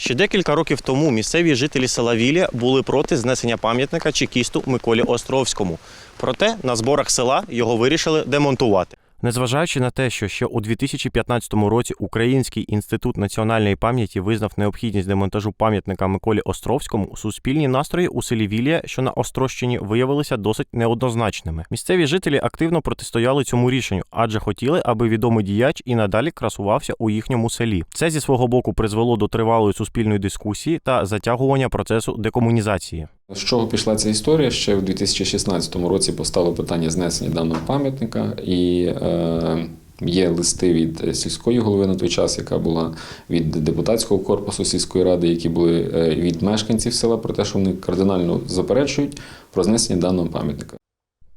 Ще декілька років тому місцеві жителі села Вілля були проти знесення пам'ятника чекісту Миколі Островському. Проте на зборах села його вирішили демонтувати. Незважаючи на те, що ще у 2015 році Український інститут національної пам'яті визнав необхідність демонтажу пам'ятника Миколі Островському, суспільні настрої у селі Вілія, що на Острощині, виявилися досить неоднозначними. Місцеві жителі активно протистояли цьому рішенню, адже хотіли, аби відомий діяч і надалі красувався у їхньому селі. Це зі свого боку призвело до тривалої суспільної дискусії та затягування процесу декомунізації. З чого пішла ця історія? Ще в 2016 році постало питання знесення даного пам'ятника, і е, є листи від сільської голови на той час, яка була від депутатського корпусу сільської ради, які були е, від мешканців села про те, що вони кардинально заперечують про знесення даного пам'ятника.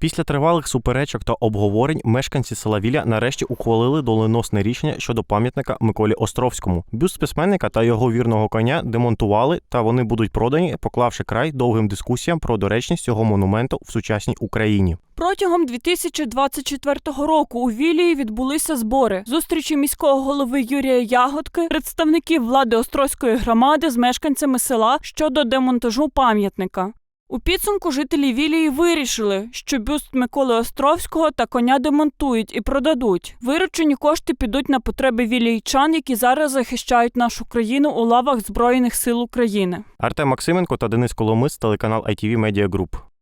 Після тривалих суперечок та обговорень мешканці села Віля нарешті ухвалили доленосне рішення щодо пам'ятника Миколі Островському. Бюст письменника та його вірного коня демонтували, та вони будуть продані, поклавши край довгим дискусіям про доречність цього монументу в сучасній Україні. Протягом 2024 року у Вілії відбулися збори. Зустрічі міського голови Юрія Ягодки, представників влади Острозької громади з мешканцями села щодо демонтажу пам'ятника. У підсумку жителі Вілії вирішили, що бюст Миколи Островського та коня демонтують і продадуть. Виручені кошти підуть на потреби вілійчан, які зараз захищають нашу країну у лавах Збройних сил України. Артем Максименко та Денис Коломис, телеканал ITV Media Group.